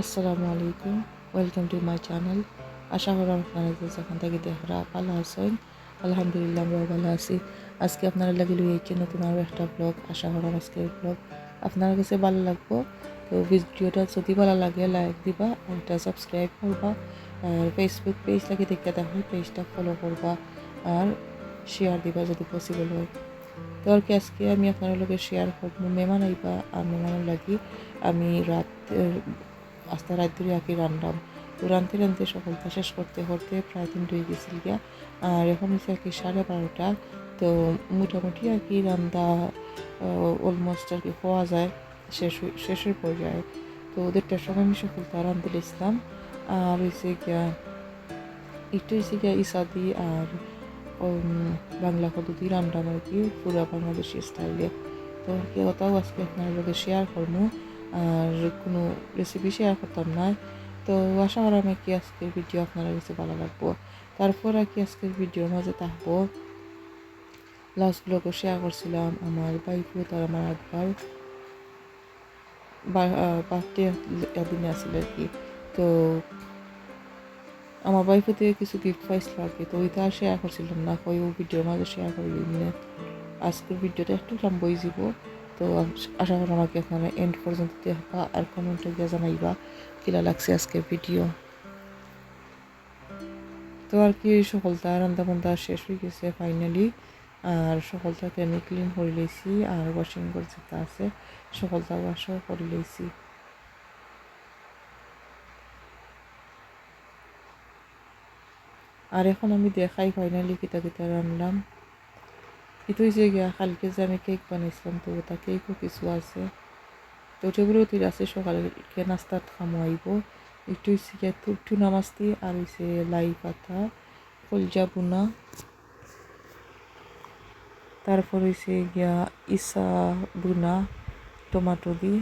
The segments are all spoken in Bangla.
আসসালামু আলাইকুম। ওয়েলকাম টু মাই চ্যানেল আশা করি আপনারা যে যেখান থেকে দেখরা ভালো আছেন আলহামদুলিল্লাহ, আমরাও ভালো আছি। আজকে আপনারা লাগে লইয়েছি নতুন আরও একটা ব্লগ আশা করার আজকের ব্লগ আপনার কাছে ভালো লাগবো। তো ভিডিওটা যদি ভালো লাগে লাইক দিবা আর এটা সাবস্ক্রাইব করবা। আর ফেসবুক পেজ লাগে দেখতে দেখো পেজটা ফলো করবা আর শেয়ার দিবা যদি পসিবল হয়। তো আর কি আজকে আমি আপনার লগে শেয়ার করব, মেহমান আইবা আর মেহমানের লাগি আমি রাত আস্তে রাত ধরে আর কি রান্নাম তো রাঁধতে রাঁধতে সকালটা শেষ করতে করতে প্রায় তিনটে গেছিল গিয়া। আর এখন হচ্ছে আর কি সাড়ে বারোটা। তো মোটামুটি আর কি রান্না অলমোস্ট আর কি হওয়া যায়, শেষ শেষের পর্যায়ে। তো ওদেরটার সময় আমি সকালটা রাঁধতে দিয়েছিলাম আর হয়েছে গিয়া, একটু হয়েছে গিয়া ইসাদি আর বাংলা পদ্ধতি রান্না আর কি, পুরো বাংলাদেশি স্টাইলে তো কি ওটাও আজকে আপনার শেয়ার করব। আর কোনো রেসিপি শেয়ার করতাম না। তো আশা করা আমি কি আজকের ভিডিও আপনারা কাছে ভালো লাগবো। তারপর আর কি আজকের ভিডিওর মাঝে থাকব। লাস্ট ব্লগও শেয়ার করছিলাম আমার বাইফুত তার আমার একবার বার্থডে দিনে আসলে আর কি। তো আমার বাইফে থেকে কিছু গিফট পাইছিল আর কি। তো ওইটা শেয়ার করছিলাম না। কই ও ভিডিওর মাঝে শেয়ার করে মানে আজকের ভিডিওটা একটু লম্বই যাব তো আশা করি আমাকে আপনারা এন্ড পর্যন্ত দেখবা আর কমেন্টে গিয়ে জানাইবা কিলা লাগছে আজকের ভিডিও তো আর কি সকলটা রান্দা বান্না শেষ হয়ে গেছে ফাইনালি আর সকলটাকে আমি ক্লিন করে লইছি আর ওয়াশিং করে যেটা আছে সকলটা ওয়াশও করে লইছি আর এখন আমি দেখাই ফাইনালি কিতা কিতা রান্নাম এটা হয়েছে গিয়া কালকে যে আমি কেক বানাইছিলাম তো ওটা কেকও কিছু আছে তো ওটাগুলো তুই আছে সকালকে নাস্তাত খামো আইব একটু হয়েছে গিয়া টুনা মাছটি আর হয়েছে লাই পাতা কলজা বুনা তারপর হয়েছে গিয়া ইসা বুনা টমাটো দি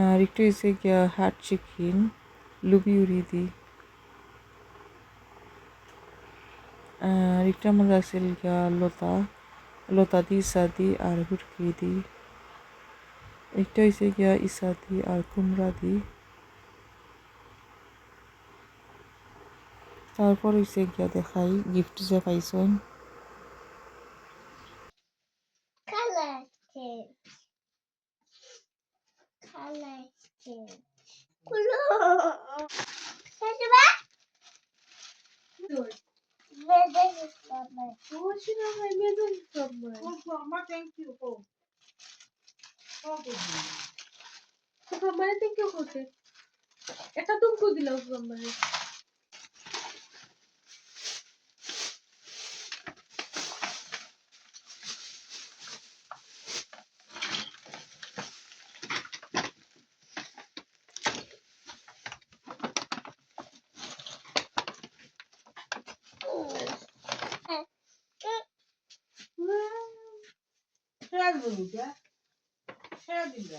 আর একটু হয়েছে গিয়া হাট চিকেন লুবিউরি দি আর একটা মনে রাখছিল গিয়া লতা লতা দি ইসা দি আর হুটকি দি একটা হয়েছে গিয়া ইসা দি আর কুমড়া দি তারপর হয়েছে গিয়া দেখাই গিফট যে পাইছেন Hoje não vai mesmo também. Mas tem que o povo. মানে থেকে হচ্ছে এটা তুমি দিলাম মানে খেয়াল বলি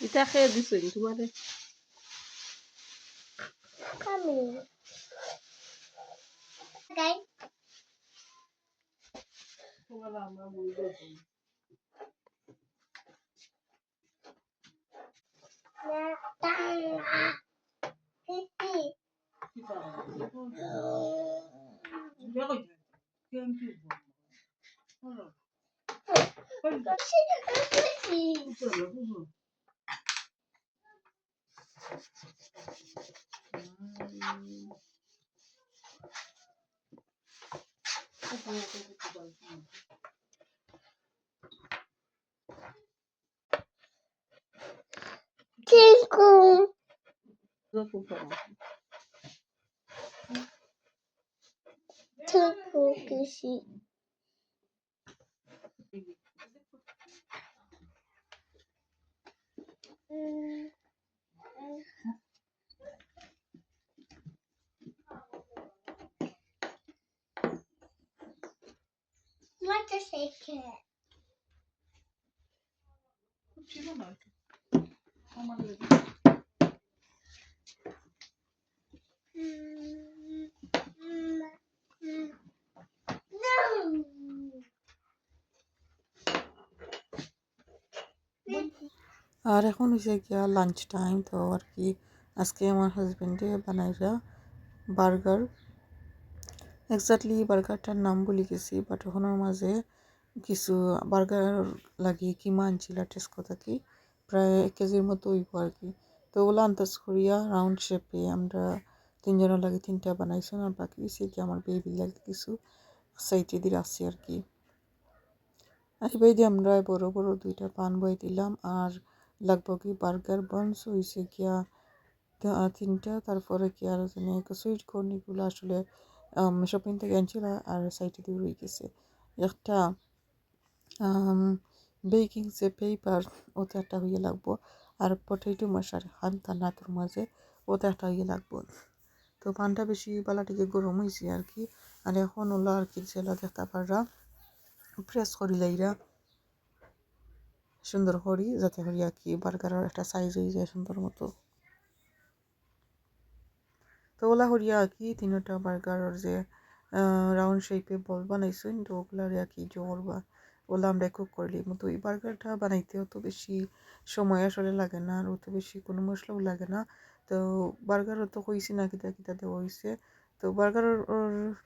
এটা খেয়ে. Okay. তোমার আমরা 嗯，都。天空。Mm. What a secret. Mm, আর এখন হয়েছে গিয়া লাঞ্চ টাইম তো আর কি। আজকে আমার হাজবেন্ডে বানাইরা বার্গার এক্স্যাক্টলি বার্গারটার নাম বলে গেছি বাট ওখানের মাঝে কিছু বার্গার লাগিয়ে কিমা আনছিল টেস্ট কথা কি? প্রায় এক কেজির মতো হইব আর কি। তো ওগুলো আন্দাজ করিয়া রাউন্ড শেপে আমরা তিনজনের লাগে তিনটা বানাইছি, আর বাকি সে কি আমার বেবি লাগে কিছু সাইটে দিয়ে আসছে আর কি। আর দিয়ে আমরা বড় বড় দুইটা পান বই দিলাম, আর লাগবো কি বার্গার বানস হয়েছে গিয়া তিনটা তারপরে কি আর সুইট কর্ন এগুলো আসলে শপিং থেকে আনছিল আর সাইডে দিয়ে রয়ে গেছে একটা বেকিং যে পেপার ওতে একটা হইয়ে লাগবো আর পটেটো মশার হান্তা নাতুর মাঝে ওতে একটা হইয়ে লাগবো তো পানটা বেশি বালাটিকে গরম হয়েছে আর কি আর এখন ওলা আর কি যেলা দেখতে পাররা প্রেস করিলাইরা সুন্দর করি যাতে করি আর কি বার্গারের একটা সাইজ হয়ে যায় সুন্দর মতো। তো ওলা করিয়া আর কি তিনটা বার্গারের যে রাউন্ড শেপে বল বানাইছেন কিন্তু ওগুলার আর কি জোর বা ওলা আমরা কুক করলি মতো এই বার্গারটা বানাইতে অত বেশি সময় আসলে লাগে না আর অত বেশি কোনো মশলাও লাগে না। তো বার্গারও তো হয়েছে না, কিতা কিতা দেওয়া হয়েছে তো বার্গারের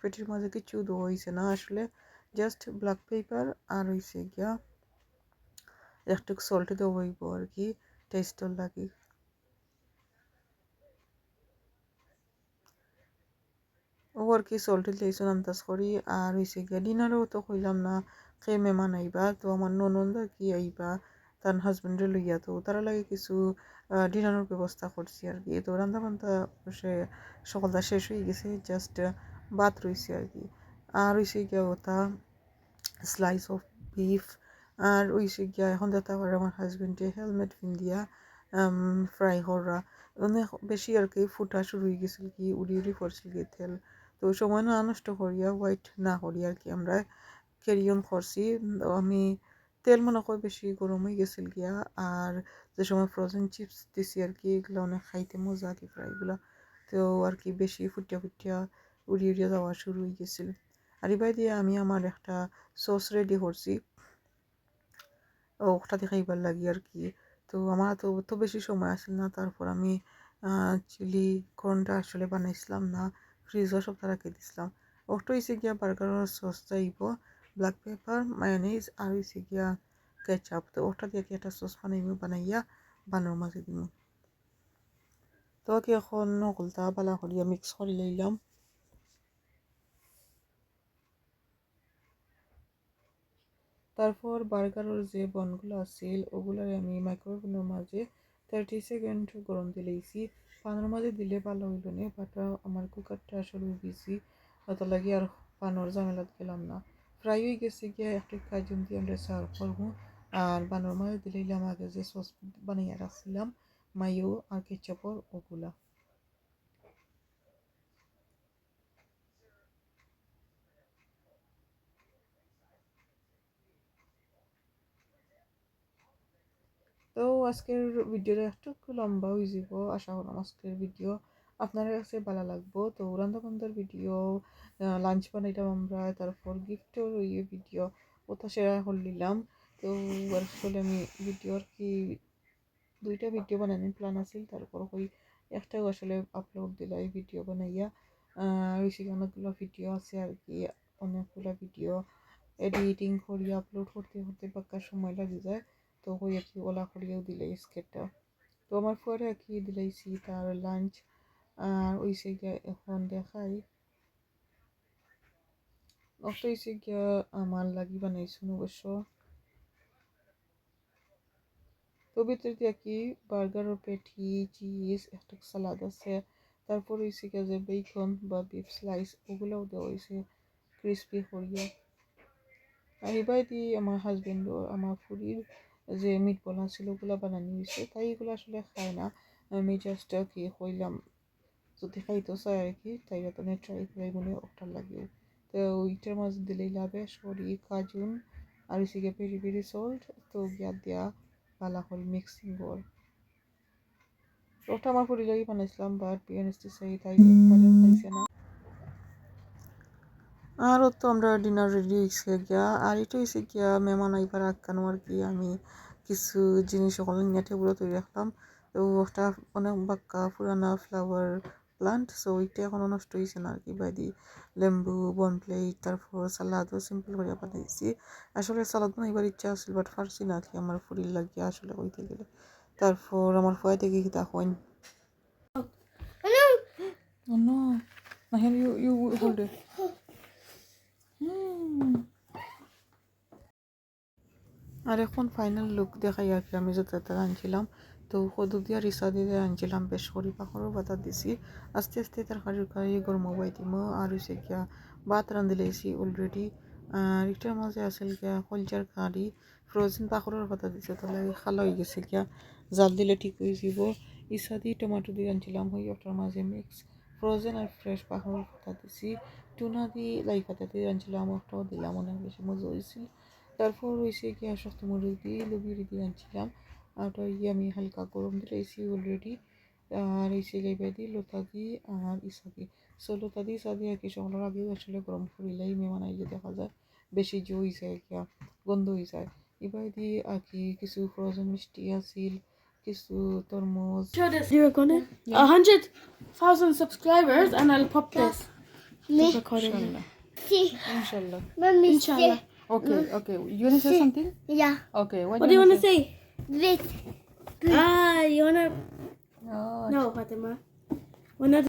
পেটির মাঝে কিছু দেওয়া হয়েছে না আসলে। জাস্ট ব্ল্যাক পেপার আর হয়েছে গিয়া হইব আর কি টেস্টর লাগে ও আর কি সল্ট দিয়েছেন আন্দাজ করি আর হয়েছে গিয়া ডিনারও তো কইলাম না খেয়ে মেমান আইবা তো আমার ননন্দ কি আইবা তার হাজবেন্ডে লইয়া তো তারা লাগে কিছু ডিনারের ব্যবস্থা করছি আর কি তো রান্না বান্না সে সকালটা শেষ হয়ে গেছে জাস্ট ভাত রয়েছে আর কি আর হয়েছে গিয়া ওটা স্লাইস অফ বিফ আর হয়েছে গিয়া এখন দেখা করে আমার হাজবেন্ডে হেলমেট পিন্দিয়া ফ্রাই করা অনেক বেশি আর কি ফুটা শুরু হয়ে গেছিল কি উড়ি উড়ি পড়ছিল কি তেল। তো সময় না নষ্ট করিয়া হোয়াইট না করি আর কি আমরা ক্যারি অন করছি। আমি তেল মনে করি বেশি গরম হয়ে গেছিল গিয়া আর যে সময় ফ্রোজেন চিপস দিছি আর কি, এগুলো অনেক খাইতে মজা কি ফ্রাইগুলো তো আর কি বেশি ফুটিয়া ফুটিয়া উড়ি উড়িয়া যাওয়া শুরু হয়ে গেছিল। আর এবার দিয়ে আমি আমার একটা সস রেডি করছি। ওটাতে খাইবার লাগি আর কি। তো আমার তো তো বেশি সময় আসল না। তারপর আমি চিলি কর্নটা আসলে বানাইছিলাম না। ফ্রিজও সব রাখি দিছিলাম। ওটা হয়েছে গিয়া বার্গারের সস চাইব, ব্ল্যাক পেপার মায়োনিজ আর হয়েছে গিয়া কেচাপ। তো ওটা দিয়ে একটা সস বানাইব, বানাইয়া বানোর মাঝে দিব তো এখন নকলটা বালা করিয়া মিক্স করে লইলাম তারপর বার্গারের যে বনগুলো আছিল ওগুলোর আমি মাইক্রোওভেনের মাঝে থার্টি সেকেন্ড গরম দিলেইছি পানের মাঝে দিলে ভালো হইল না বাট আমার কুকারটা আসলে বিজি অত লাগে আর পানোর ঝামেলাত গেলাম না। ফ্রাই হয়ে গেছে গিয়ে একটা কাজুম দিয়ে আমরা সার্ভ করব। আর বানোর মাঝে দিলাইলাম আগে যে সস বানিয়ে রাখছিলাম মাইও আর কেচাপর ওগুলা। তো আজকের ভিডিওটা একটু লম্বা হয়ে যাব। আশা করলাম আজকের ভিডিও আপনার কাছে ভালো লাগবো। তো রান্না বান্ধার ভিডিও লাঞ্চ বানাইলাম আমরা, তারপর গিফটের ইয়ে ভিডিও ওটা শেয়ার করলিলাম তো আসলে আমি ভিডিও আর কি দুইটা ভিডিও বানানোর প্ল্যান আছিল, তারপর ওই একটাও আসলে আপলোড দিলা এই ভিডিও বানাইয়া। বেশি অনেকগুলো ভিডিও আছে আর কি, অনেকগুলো ভিডিও এডিটিং করি আপলোড করতে করতে পাক্কা সময় লাগে যায়। তো ওই আর কি ওলা করিয়েও দিলে স্কেটটা। তো আমার পরে আর কি দিলাইছি, তার লাঞ্চ আর ওই সে এখন দেখাই। অত হয়েছে গিয়া আমার লাগি বানাইছো অবশ্য। তো ভিতরে দিয়ে কি বার্গারের পেটি চিজ একটা সালাদ আছে। তারপর হয়েছে কি যে বেকন বা বিফ স্লাইস ওগুলোও দেওয়া হয়েছে ক্রিসপি করিয়া আর এবার দিয়ে আমার হাজবেন্ড আমার ফুরির যে মিট বল ছিল ওগুলো বানানি হয়েছে তাই এগুলো আসলে খায় না। আমি জাস্ট কি কইলাম, যদি খাইতো চাই আর কি তাই তো ট্রাই করে মনে ওটার লাগে। তো ওইটার মাঝে দিলেই লাভে সরি, কাজুন, আর হচ্ছে গিয়ে পেরি পেরি সল্ট তো গিয়া দিয়া ভালো হল মিক্সিং কর। ওটা আমার পরি বানাইছিলাম বাট বিয়ানিস্টি চাই তাই খাইছে না। আরও তো আমরা ডিনার রেডি হয়েছে গিয়া। আর এটা হয়েছে গিয়া মেহমান আইবার আটকানো আর কি আমি কিছু জিনিস সকল নিয়ে টেবিলে তৈরি রাখলাম। তো ওটা অনেক বাক্কা পুরানা ফ্লাওয়ার প্লান্ট সো ওইটা এখনও নষ্ট হয়েছে না আর কি বাইদি লেম্বু বন প্লেট তারপর সালাদও সিম্পল করে বানাইছি। আসলে সালাদ বানাইবার ইচ্ছা আছিল বাট পারছি না কি আমার ফুরির লাগিয়ে আসলে কইতে গেলে। তারপর আমার ফুয়াই থেকে কি তখন Oh no. Nahin, you, you hold it. Hmm. আর এখন ফাইনাল লুক দেখাই আর কি, আমি যত আনছিলাম, তো সদু দিয়া রিসা দিয়ে আনছিলাম, বেশ করি পাখরও বাতা দিছি। আস্তে আস্তে তার কারি কারি গরম বাই দিম, আর হয়েছে গিয়া ভাত রান্ধি লাইছি অলরেডি আর এটার মাঝে আছিল গিয়া কলচার কারি, ফ্রোজেন পাখরের পাতা দিছে তাহলে খালা হয়ে গেছে গিয়া, জাল দিলে ঠিক হয়ে যাব। ইসা দিয়ে টমেটো দিয়ে আনছিলাম, ওই ওটার মাঝে মিক্স ফ্রোজেন আর ফ্রেশ পাখরের পাতা দিছি। টুনা দিয়ে লাই পাতা দিয়ে আনছিলাম ওটাও দিলাম অনেক বেশি মজা হয়েছিল তারপর হয়েছে গিয়া শক্ত মরিচ দিয়ে লবিয়ে দিয়ে আনছিলাম ওটা ইয়ে আমি হালকা গরম দিলে এসি অলরেডি আর এসে লেবে দিই লতা দিয়ে আর ইসা দিয়ে সো লতা দিয়ে ইসা দিয়ে আর কি সকলের আগেও আসলে গরম করিলেই মেহমান আইলে দেখা যায় বেশি জো হয়ে যায় গিয়া গন্ধ হয়ে যায় এবার দিয়ে আর কি কিছু ফ্রোজেন মিষ্টি আছিল কিছু তরমুজ Show this. You're gonna a hundred thousand subscribers, and I'll pop this. Inshallah. Mommy, Inshallah. Okay, okay. You wanna say something? Yeah. Okay. What, what do you wanna say? This. Ah, you wanna. Oh, no, Fatima. We're not.